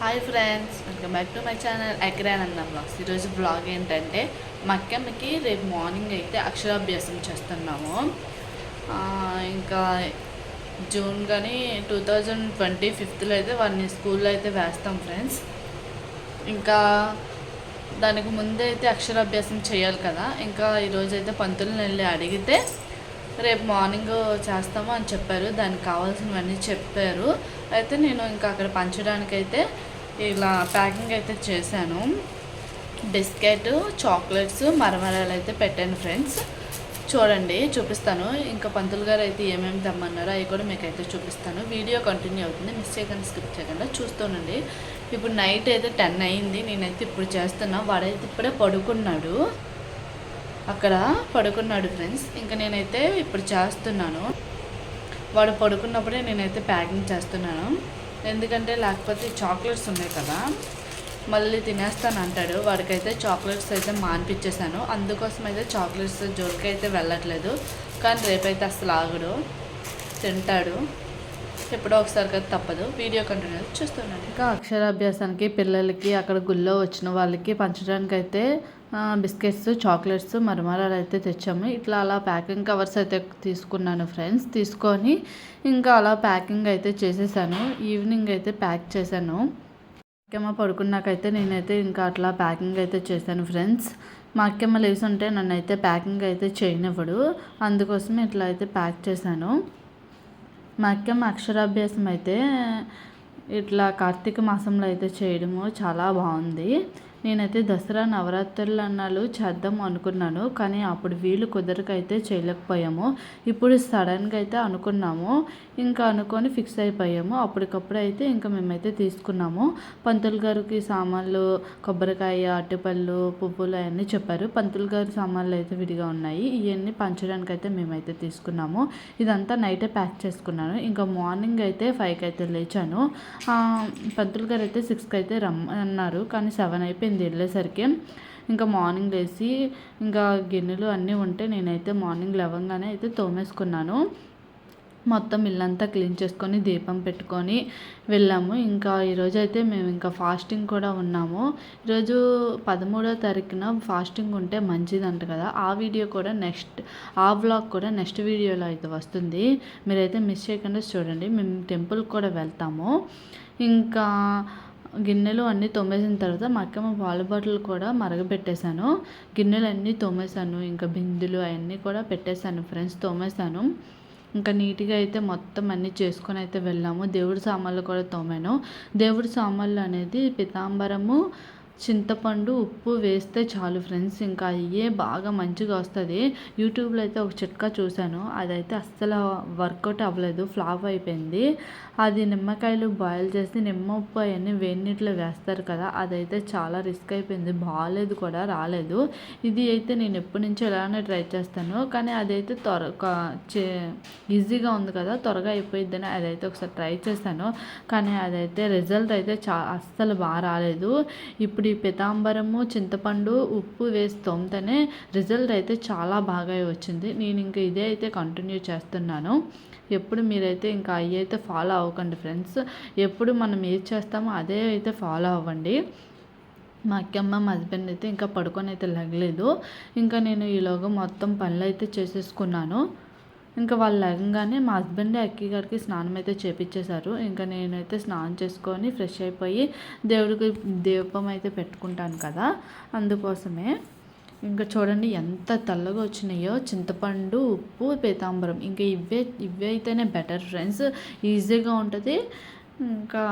Hi friends welcome back to my channel Agranandam vlogs ఈరోజు blog ఏంటంటే మక్కమ్మకి రేపు మార్నింగ్ అయితే అక్షరాభ్యాసం చేస్తున్నాము. ఇంకా జూన్ కానీ టూ థౌజండ్ ట్వంటీ ఫిఫ్త్లో అయితే వారిని స్కూల్లో అయితే వేస్తాం ఫ్రెండ్స్ ఇంకా దానికి ముందే అయితే అక్షరాభ్యాసం చేయాలి కదా. ఇంకా ఈరోజు అయితే పంతులను వెళ్ళి అడిగితే రేపు మార్నింగ్ చేస్తాము అని చెప్పారు. దానికి కావాల్సినవన్నీ చెప్పారు. అయితే నేను ఇంకా అక్కడ పంచడానికి అయితే ఇలా ప్యాకింగ్ అయితే చేశాను. బిస్కెట్ చాక్లెట్స్ మరమరాలు అయితే పెట్టాను ఫ్రెండ్స్. చూడండి చూపిస్తాను. ఇంకా పంతులు గారు అయితే ఏమేమి తెమ్మన్నారో అవి కూడా మీకు అయితే చూపిస్తాను. వీడియో కంటిన్యూ అవుతుంది. మిస్ చేయకుండా స్కిప్ చేయకుండా చూస్తూనండి ఇప్పుడు నైట్ అయితే టెన్ అయింది. నేనైతే ఇప్పుడు చేస్తున్నా. వాడైతే ఇప్పుడే పడుకున్నాడు. అక్కడ పడుకున్నాడు ఫ్రెండ్స్. ఇంకా నేనైతే ఇప్పుడు చేస్తున్నాను. వాడు పడుకున్నప్పుడే నేనైతే ప్యాకింగ్ చేస్తున్నాను. ఎందుకంటే లేకపోతే చాక్లెట్స్ ఉన్నాయి కదా మళ్ళీ తినేస్తాను అంటాడు. వాడికైతే చాక్లెట్స్ అయితే మానిపించేశాను. అందుకోసం అయితే చాక్లెట్స్ జోలికైతే వెళ్ళట్లేదు. కానీ రేపైతే అసలు ఆగడు. తింటాడు. ఎప్పుడో ఒకసారి కదా తప్పదు. వీడియో కంటిన్యూ చూస్తున్నాను ఇంకా అక్షరాభ్యాసానికి పిల్లలకి అక్కడ గుళ్ళో వచ్చిన వాళ్ళకి పంచడానికి అయితే బిస్కెట్స్ చాక్లెట్స్ మరమరాలు అయితే తెచ్చాము. ఇట్లా అలా ప్యాకింగ్ కవర్స్ అయితే తీసుకున్నాను ఫ్రెండ్స్. తీసుకొని ఇంకా అలా ప్యాకింగ్ అయితే చేసేసాను. ఈవినింగ్ అయితే ప్యాక్ చేశాను. అక్కమ్మ పడుకున్నాకైతే నేనైతే ఇంకా అట్లా ప్యాకింగ్ అయితే చేశాను ఫ్రెండ్స్. మా అక్కమ్మ లీవ్స్ ఉంటే నన్ను అయితే ప్యాకింగ్ అయితే చేయనివ్వడు. అందుకోసమే ఇట్లా అయితే ప్యాక్ చేశాను. మా అక్కమ్మ అక్షరాభ్యాసం అయితే ఇట్లా కార్తీక మాసంలో అయితే చేయడము చాలా బాగుంది. నేనైతే దసరా నవరాత్రులు అన్నాలు చేద్దాం అనుకున్నాను కానీ అప్పుడు వీలు కుదరక అయితే చేయలేకపోయాము. ఇప్పుడు సడన్గా అయితే అనుకున్నాము ఇంకా అనుకొని ఫిక్స్ అయిపోయాము. అప్పటికప్పుడు అయితే ఇంకా మేమైతే తీసుకున్నాము. పంతులు గారికి సామాన్లు కొబ్బరికాయ అరటిపళ్ళు పువ్వులు అవన్నీ చెప్పారు. పంతులు గారి సామాన్లు అయితే విడిగా ఉన్నాయి. ఇవన్నీ పంచడానికి అయితే మేమైతే తీసుకున్నాము. ఇదంతా నైటే ప్యాక్ చేసుకున్నాను. ఇంకా మార్నింగ్ అయితే ఫైవ్కి అయితే లేచాను పంతులు గారు అయితే సిక్స్కి అయితే రమ్మన్నారు కానీ సెవెన్ అయిపోయింది వెళ్ళేసరికి ఇంకా మార్నింగ్ లేచి ఇంకా గిన్నెలు అన్నీ ఉంటే నేనైతే మార్నింగ్ లేవగానే అయితే తోమేసుకున్నాను. మొత్తం ఇల్లంతా క్లీన్ చేసుకొని దీపం పెట్టుకొని వెళ్ళాము. ఇంకా ఈరోజు అయితే మేము ఇంకా ఫాస్టింగ్ కూడా ఉన్నాము. ఈరోజు పదమూడో తారీఖున ఫాస్టింగ్ ఉంటే మంచిదంట కదా. ఆ వీడియో కూడా నెక్స్ట్ ఆ వ్లాగ్ కూడా నెక్స్ట్ వీడియోలో అయితే వస్తుంది. మీరైతే మిస్ చేయకుండా చూడండి. మేము టెంపుల్కి కూడా వెళ్తాము. ఇంకా గిన్నెలు అన్నీ తోమేసిన తర్వాత మా అక్కమ్మ పాల బాటిల్ కూడా మరగబెట్టేశాను. గిన్నెలు అన్నీ తోమేశాను. ఇంకా బిందులు అవన్నీ కూడా పెట్టేశాను. ఫ్రెండ్స్ తోమేశాను. ఇంకా నీట్గా అయితే మొత్తం అన్నీ చేసుకొని అయితే వెళ్ళాము. దేవుడి సామాన్లు కూడా తోమాను. దేవుడి సామాన్లు అనేది పితాంబరము చింతపండు ఉప్పు వేస్తే చాలు ఫ్రెండ్స్. ఇంకా అయ్యే బాగా మంచిగా వస్తుంది. యూట్యూబ్లో అయితే ఒక చిట్కా చూశాను. అదైతే అస్సలు వర్కౌట్ అవ్వలేదు. ఫ్లాప్ అయిపోయింది. అది నిమ్మకాయలు బాయిల్ చేసి నిమ్మ ఉప్పు అవన్నీ వేడి నీటిలో వేస్తారు కదా అదైతే చాలా రిస్క్ అయిపోయింది. బాగాలేదు కూడా రాలేదు. ఇది అయితే నేను ఎప్పటి నుంచో ఇలానే ట్రై చేస్తాను. కానీ అదైతే త్వర ఈజీగా ఉంది కదా త్వరగా అయిపోయిద్దని అదైతే ఒకసారి ట్రై చేశాను. కానీ అదైతే రిజల్ట్ అయితే చా అస్సలు బాగా రాలేదు. ఇప్పుడు ఈ పితాంబరము చింతపండు ఉప్పు వేసి తోమితేనే రిజల్ట్ అయితే చాలా బాగా వచ్చింది. నేను ఇంకా ఇదే అయితే కంటిన్యూ చేస్తున్నాను. ఎప్పుడు మీరైతే ఇంకా అవి అయితే ఫాలో అవ్వకండి ఫ్రెండ్స్. ఎప్పుడు మనం ఏది చేస్తామో అదే అయితే ఫాలో అవ్వండి. మా అక్కమ్మ మా హస్బెండ్ అయితే ఇంకా పడుకొని అయితే లగలేదు. ఇంకా నేను ఈలోగా మొత్తం పనులు అయితే చేసేసుకున్నాను. ఇంకా వాళ్ళు లేగంగానే మా హస్బెండ్ అక్కి గారికి స్నానం అయితే చేపించేశారు ఇంకా నేనైతే స్నానం చేసుకొని ఫ్రెష్ అయిపోయి దేవుడికి దీపం అయితే పెట్టుకుంటాను కదా అందుకోసమే. ఇంకా చూడండి ఎంత తెల్లగా వచ్చినాయో. చింతపండు ఉప్పు పీతాంబరం. ఇంకా ఇవే ఇవే అయితేనే బెటర్ ఫ్రెండ్స్ ఈజీగా ఉంటుంది. ఇంకా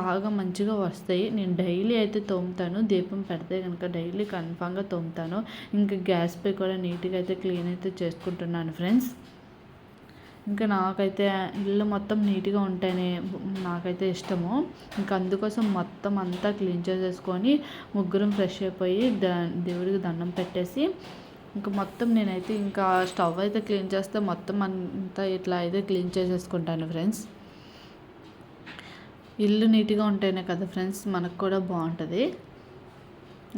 బాగా మంచిగా వస్తాయి. నేను డైలీ అయితే తోముతాను. దీపం పెడితే కనుక డైలీ కన్ఫామ్గా తోముతాను. ఇంకా గ్యాస్ పై కూడా నీట్గా అయితే క్లీన్ అయితే చేసుకుంటున్నాను ఫ్రెండ్స్ ఇంకా నాకైతే ఇల్లు మొత్తం నీట్గా ఉంటేనే నాకైతే ఇష్టము. ఇంకా అందుకోసం మొత్తం అంతా క్లీన్ చేసేసుకొని ముగ్గురం ఫ్రెష్ అయిపోయి ద దేవుడికి దండం పెట్టేసి ఇంకా మొత్తం నేనైతే ఇంకా స్టవ్ అయితే క్లీన్ చేస్తే మొత్తం అంతా ఇట్లా అయితే క్లీన్ చేసేసుకుంటాను ఫ్రెండ్స్. ఇల్లు నీట్గా ఉంటేనే కదా ఫ్రెండ్స్ మనకు కూడా బాగుంటుంది.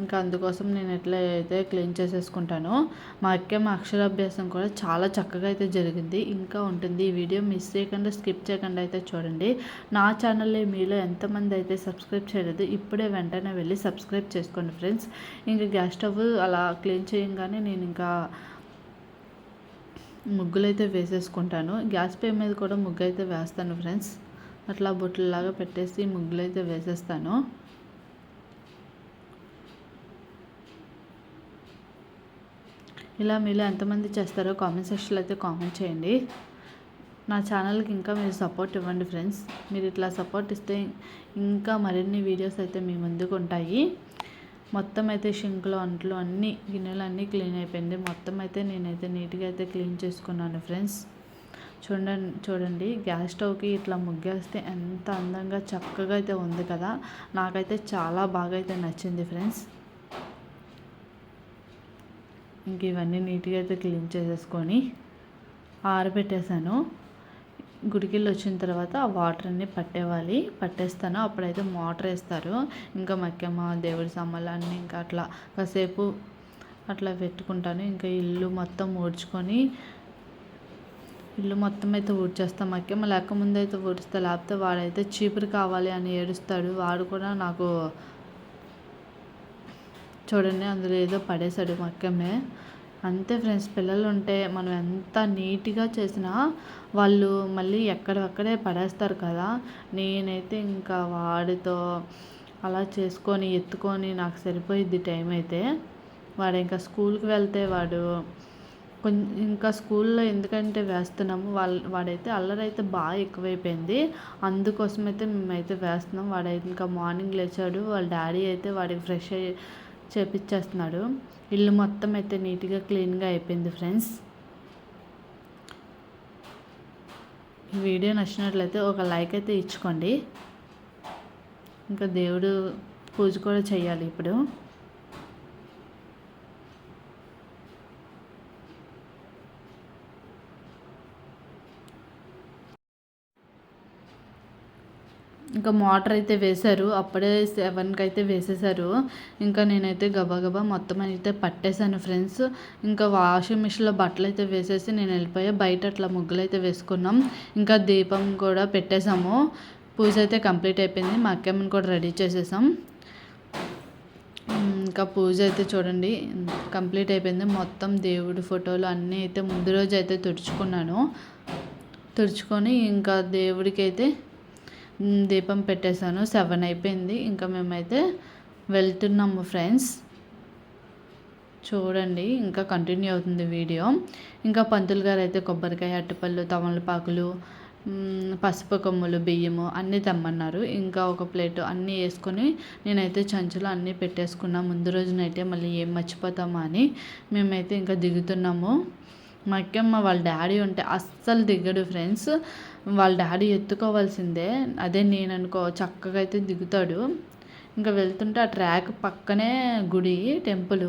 ఇంకా అందుకోసం నేను ఎట్లా అయితే క్లీన్ చేసేసుకుంటాను మా అక్క మా అక్షరాభ్యాసం కూడా చాలా చక్కగా అయితే జరిగింది. ఇంకా ఉంటుంది ఈ వీడియో మిస్ చేయకుండా స్కిప్ చేయకుండా అయితే చూడండి. నా ఛానల్లో మీలో ఎంతమంది అయితే సబ్స్క్రైబ్ చేయలేదు ఇప్పుడే వెంటనే వెళ్ళి సబ్స్క్రైబ్ చేసుకోండి ఫ్రెండ్స్. ఇంకా గ్యాస్ స్టవ్ అలా క్లీన్ చేయంగానే నేను ఇంకా ముగ్గులు అయితే వేసేసుకుంటాను. గ్యాస్ పే మీద కూడా ముగ్గు అయితే వేస్తాను ఫ్రెండ్స్. అట్లా బొట్లలాగా పెట్టేసి ముగ్గులు అయితే వేసేస్తాను. ఇలా మీలో ఎంతమంది చేస్తారో కామెంట్ సెక్షన్లో అయితే కామెంట్ చేయండి. నా ఛానల్కి ఇంకా మీరు సపోర్ట్ ఇవ్వండి ఫ్రెండ్స్. మీరు ఇట్లా సపోర్ట్ ఇస్తే ఇంకా మరిన్ని వీడియోస్ అయితే మీ ముందుకు ఉంటాయి. మొత్తం అయితే షింకులు అంట్లు అన్నీ గిన్నెలు అన్నీ క్లీన్ అయిపోయింది. మొత్తం అయితే నేనైతే నీట్గా అయితే క్లీన్ చేసుకున్నాను ఫ్రెండ్స్. చూడండి చూడండి. గ్యాస్ స్టవ్కి ఇట్లా ముగ్గేస్తే ఎంత అందంగా చక్కగా అయితే ఉంది కదా. నాకైతే చాలా బాగా అయితే నచ్చింది ఫ్రెండ్స్. ఇంక ఇవన్నీ నీట్గా అయితే క్లీన్ చేసేసుకొని ఆరబెట్టేశాను గుడికెళ్ళి వచ్చిన తర్వాత ఆ వాటర్ అన్నీ పట్టేవాలి. పట్టేస్తాను. అప్పుడైతే మోటార్ వేస్తారు. ఇంకా మక్కమ్మ దేవుడి సామాన్లు అన్నీ ఇంకా అట్లా కాసేపు అట్లా పెట్టుకుంటాను. ఇంకా ఇల్లు మొత్తం ఊడ్చుకొని ఇల్లు మొత్తం అయితే ఊడ్చేస్తాం మక్కమ్మ లేక ముందు అయితే ఊడిస్తా లేకపోతే వాడైతే చీపురు కావాలి అని ఏడుస్తాడు. వాడు కూడా నాకు చూడండి అందులో ఏదో పడేశాడు మక్కమే అంతే ఫ్రెండ్స్ పిల్లలు ఉంటే మనం ఎంత నీట్గా చేసినా వాళ్ళు మళ్ళీ ఎక్కడక్కడే పడేస్తారు కదా. నేనైతే ఇంకా వాడితో అలా చేసుకొని ఎత్తుకొని నాకు సరిపోయిద్ది టైం అయితే. వాడు ఇంకా స్కూల్కి వెళ్తే వాడు కొంచెం ఇంకా స్కూల్లో ఎందుకంటే వేస్తున్నాము వాళ్ళ వాడైతే అల్లరి అయితే బాగా ఎక్కువైపోయింది. అందుకోసం అయితే మేమైతే వేస్తున్నాం. వాడైతే ఇంకా మార్నింగ్ లేచాడు. వాళ్ళ డాడీ అయితే వాడికి ఫ్రెష్ అయ్యి చేపించేస్తున్నాడు. ఇల్లు మొత్తం అయితే నీట్గా క్లీన్గా అయిపోయింది ఫ్రెండ్స్. ఈ వీడియో నచ్చినట్లయితే ఒక లైక్ అయితే ఇచ్చుకోండి. ఇంకా దేవుడు పూజ కూడా చేయాలి ఇప్పుడు. ఇంకా మోటార్ అయితే వేశారు. అప్పుడే సెవెన్కి అయితే వేసేసారు ఇంకా నేనైతే గబాగబా మొత్తం అయితే పట్టేశాను ఫ్రెండ్స్ ఇంకా వాషింగ్ మిషన్లో బట్టలు అయితే వేసేసి నేను వెళ్ళిపోయా బయట అట్లా ముగ్గులు అయితే వేసుకున్నాం. ఇంకా దీపం కూడా పెట్టేశాము. పూజ అయితే కంప్లీట్ అయిపోయింది. మా అక్కమ్మని కూడా రెడీ చేసేసాం. ఇంకా పూజ అయితే చూడండి. కంప్లీట్ అయిపోయింది. మొత్తం దేవుడి ఫోటోలు అన్నీ అయితే ముందు రోజు అయితే తుడుచుకున్నాను. తుడుచుకొని ఇంకా దేవుడికి అయితే దీపం పెట్టేశాను. సెవెన్ అయిపోయింది. ఇంకా మేమైతే వెళ్తున్నాము ఫ్రెండ్స్. చూడండి ఇంకా కంటిన్యూ అవుతుంది వీడియో. ఇంకా పంతులు గారు అయితే కొబ్బరికాయ అట్టపళ్ళు తమలపాకులు పసుపు కొమ్ములు బియ్యము అన్నీ తెమ్మన్నారు. ఇంకా ఒక ప్లేట్ అన్నీ వేసుకొని నేనైతే చంచులు అన్నీ పెట్టేసుకున్నా. ముందు రోజునైతే మళ్ళీ ఏం మర్చిపోతామా అని మేమైతే ఇంకా దిగుతున్నాము. మా అక్కమ్మ వాళ్ళ డాడీ ఉంటే అస్సలు దిగడు ఫ్రెండ్స్. వాళ్ళ డాడీ ఎత్తుకోవాల్సిందే. అదే నేను అనుకో చక్కగా అయితే దిగుతాడు. ఇంకా వెళ్తుంటే ఆ ట్రాక్ పక్కనే గుడి టెంపుల్.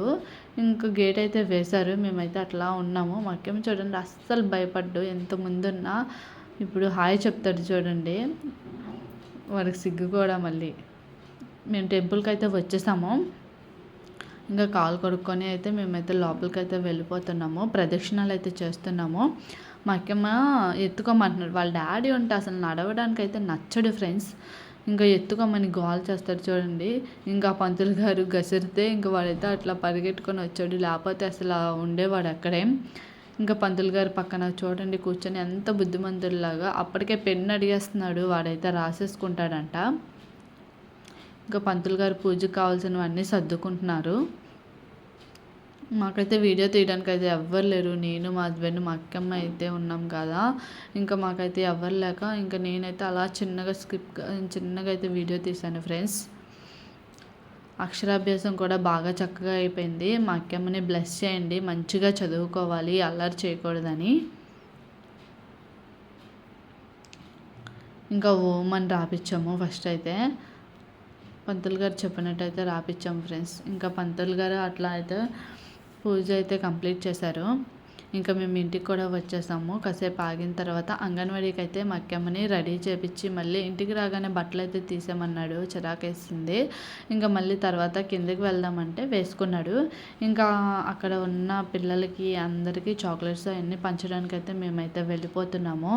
ఇంకా గేట్ అయితే వేశారు. మేమైతే అట్లా ఉన్నాము. మాకేమో చూడండి అస్సలు భయపడ్డు. ఎంత ముందున్నా ఇప్పుడు హాయ్ చెప్తాడు చూడండి. వాడికి సిగ్గు కూడా మళ్ళీ. మేము టెంపుల్కి అయితే వచ్చేసాము. ఇంకా కాలు కొడుక్కొని అయితే మేమైతే లోపలికి అయితే వెళ్ళిపోతున్నాము. ప్రదక్షిణాలు అయితే చేస్తున్నాము. మా అక్కమ్మ ఎత్తుకోమంటున్నారు వాళ్ళ డాడీ ఉంటే అసలు నడవడానికి అయితే నచ్చడు ఫ్రెండ్స్. ఇంకా ఎత్తుకోమని గోల్ చేస్తాడు చూడండి. ఇంకా పంతులు గారు గసిరితే ఇంకా వాడైతే అట్లా పరిగెట్టుకొని వచ్చాడు. లేకపోతే అసలు ఉండేవాడు అక్కడే. ఇంకా పంతులు గారు పక్కన చూడండి కూర్చొని ఎంత బుద్ధిమంతుడిలాగా అప్పటికే పెన్ను అడిగేస్తున్నాడు. వాడైతే రాసేసుకుంటాడంట. ఇంకా పంతులు గారు పూజకు కావాల్సినవన్నీ సర్దుకుంటున్నారు. మాకైతే వీడియో తీయడానికి అయితే ఎవ్వరు లేరు. నేను మా హస్బెండ్ మా అక్కమ్మ అయితే ఉన్నాం కదా. ఇంకా మాకైతే ఎవ్వరు లేక ఇంకా నేనైతే అలా చిన్నగా స్కిప్ చిన్నగా అయితే వీడియో తీశాను ఫ్రెండ్స్. అక్షరాభ్యాసం కూడా బాగా చక్కగా అయిపోయింది. మా అక్కమ్మని బ్లెస్ చేయండి. మంచిగా చదువుకోవాలి. అల్లరి చేయకూడదని. ఇంకా ఓం అని రాపించాము ఫస్ట్ అయితే. పంతులు గారు చెప్పినట్టయితే రాపించాము ఫ్రెండ్స్. ఇంకా పంతులు గారు అట్లా అయితే పూజ అయితే కంప్లీట్ చేశారు. ఇంకా మేము ఇంటికి కూడా వచ్చేసాము. కాసేపు ఆగిన తర్వాత అంగన్వాడీకి అయితే మా అక్కమ్మని రెడీ చేపించి మళ్ళీ ఇంటికి రాగానే బట్టలు అయితే తీసామన్నాడు చిరాకేసింది. ఇంకా మళ్ళీ తర్వాత కిందకి వెళ్దామంటే వేసుకున్నాడు. ఇంకా అక్కడ ఉన్న పిల్లలకి అందరికీ చాక్లెట్స్ అవన్నీ పంచడానికి అయితే మేమైతే వెళ్ళిపోతున్నాము.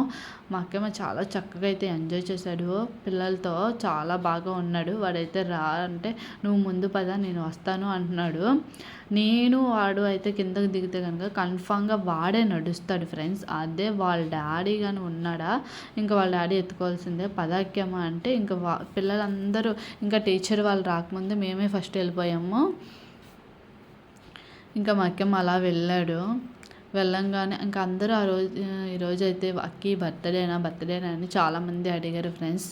మా అక్కమ్మ చాలా చక్కగా అయితే ఎంజాయ్ చేశాడు. పిల్లలతో చాలా బాగా ఉన్నాడు. వాడైతే రా అంటే నువ్వు ముందు పద నేను వస్తాను అంటున్నాడు. నేను వాడు అయితే కిందకి దిగితే కనుక కన్ఫామ్గా వాడే నడుస్తాడు ఫ్రెండ్స్ అదే వాళ్ళ డాడీ కానీ ఉన్నాడా? ఇంకా వాళ్ళ డాడీ ఎత్తుకోవాల్సిందే. పదాక్యమా అంటే ఇంకా వా పిల్లలందరూ ఇంకా టీచర్ వాళ్ళు రాకముందే మేమే ఫస్ట్ వెళ్ళిపోయాము. ఇంకా మా అక్కమ్మ అలా వెళ్ళాడు. వెళ్ళంగానే ఇంకా అందరూ ఆ రోజు ఈరోజు అయితే అక్కి బర్త్డేనా బర్త్డేనా అని చాలామంది అడిగారు ఫ్రెండ్స్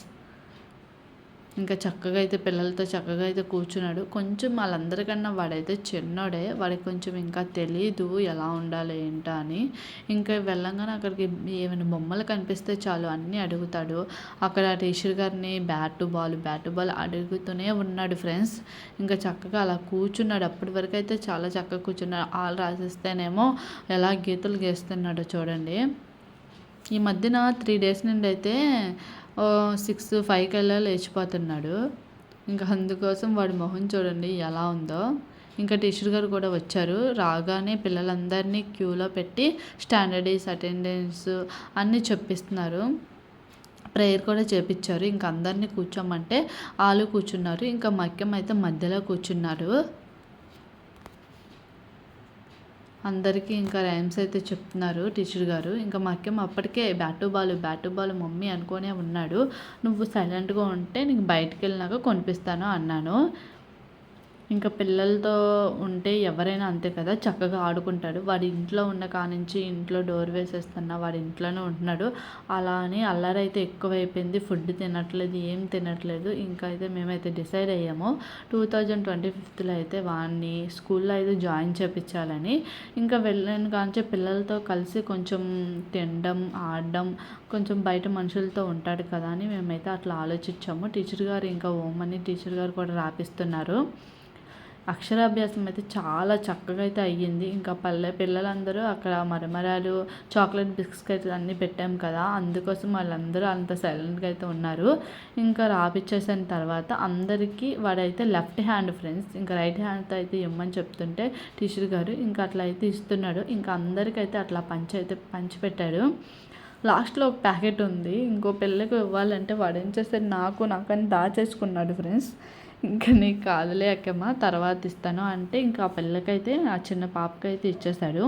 ఇంకా చక్కగా అయితే పిల్లలతో చక్కగా అయితే కూర్చున్నాడు. కొంచెం వాళ్ళందరికన్నా వాడైతే చిన్నోడే వాడికి కొంచెం ఇంకా తెలీదు ఎలా ఉండాలి ఏంటా అని. ఇంకా వెళ్ళంగానే అక్కడికి ఏమైనా బొమ్మలు కనిపిస్తే చాలు అన్నీ అడుగుతాడు. అక్కడ టీచర్ గారిని బ్యాట్ బాల్ బ్యాట్ బాల్ అడుగుతూనే ఉన్నాడు ఫ్రెండ్స్. ఇంకా చక్కగా అలా కూర్చున్నాడు. అప్పటి వరకు అయితే చాలా చక్కగా కూర్చున్నాడు. ఆలు రాసిస్తేనేమో ఎలా గీతలు గీస్తున్నాడో చూడండి. ఈ మధ్యన త్రీ డేస్ నుండి అయితే సిక్స్ ఫైవ్ కల్లా లేచిపోతున్నాడు. ఇంకా అందుకోసం వాడి మొహం చూడండి ఎలా ఉందో. ఇంకా టీచర్ గారు కూడా వచ్చారు. రాగానే పిల్లలందరినీ క్యూలో పెట్టి స్టాండర్డీస్ అటెండెన్స్ అన్నీ చెప్పిస్తున్నారు. ప్రేయర్ కూడా చేపించారు ఇంకా అందరినీ కూర్చోమంటే వాళ్ళు కూర్చున్నారు. ఇంకా మక్యం అయితే మధ్యలో కూర్చున్నారు. అందరికీ ఇంకా రైమ్స్ అయితే చెప్తున్నారు టీచర్ గారు. ఇంకా మాకేమో అప్పటికే bat ball bat ball mummy అనుకునే ఉన్నాడు. నువ్వు సైలెంట్గా ఉంటే నీకు బయటికి వెళ్ళినాక కొనిపిస్తాను అన్నాను. ఇంకా పిల్లలతో ఉంటే ఎవరైనా అంతే కదా చక్కగా ఆడుకుంటాడు. వాడి ఇంట్లో ఉన్న కానించి ఇంట్లో డోర్ వేసేస్తున్నా వాడి ఇంట్లోనే ఉంటున్నాడు. అలా అని అల్లరి అయితే ఎక్కువైపోయింది. ఫుడ్ తినట్లేదు ఏం తినట్లేదు. ఇంకా అయితే మేమైతే డిసైడ్ అయ్యాము. టూ థౌజండ్ ట్వంటీ ఫిఫ్త్లో అయితే వాడిని స్కూల్లో అయితే జాయిన్ చేపించాలని. ఇంకా వెళ్ళాను కానించి పిల్లలతో కలిసి కొంచెం తినడం ఆడడం కొంచెం బయట మనుషులతో ఉంటాడు కదా అని మేమైతే అట్లా ఆలోచించాము. టీచర్ గారు ఇంకా ఓమని టీచర్ గారు కూడా రాపిస్తున్నారు. అక్షరాభ్యాసం అయితే చాలా చక్కగా అయితే అయ్యింది. ఇంకా పల్లె పిల్లలందరూ అక్కడ మరమరాలు చాక్లెట్ బిస్కెట్ అన్నీ పెట్టాం కదా అందుకోసం వాళ్ళందరూ అంత సైలెంట్గా అయితే ఉన్నారు. ఇంకా రాపిచ్చేసిన తర్వాత అందరికీ వాడైతే లెఫ్ట్ హ్యాండ్ ఫ్రెండ్స్ ఇంకా రైట్ హ్యాండ్తో అయితే ఇమ్మని చెప్తుంటే టీచర్ గారు ఇంకా అట్లా అయితే ఇస్తున్నాడు. ఇంకా అందరికైతే అట్లా పంచి అయితే పంచిపెట్టాడు లాస్ట్లో ఒక ప్యాకెట్ ఉంది. ఇంకో పిల్లకి ఇవ్వాలంటే వాడు ఏం చేస్తాడు? నాకు నాకని దాచేసుకున్నాడు ఫ్రెండ్స్. ఇంకా నీకు కాదులే అక్కమ్మ తర్వాత ఇస్తాను. అంటే ఇంకా ఆ పిల్లకైతే ఆ చిన్న పాపకైతే ఇచ్చేశాడు.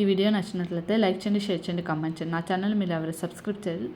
ఈ వీడియో నచ్చినట్లయితే లైక్ చేయండి షేర్ చేయండి కామెంట్ చేయండి. నా ఛానల్ మీరు ఎవరు సబ్స్క్రైబ్ చేయాలి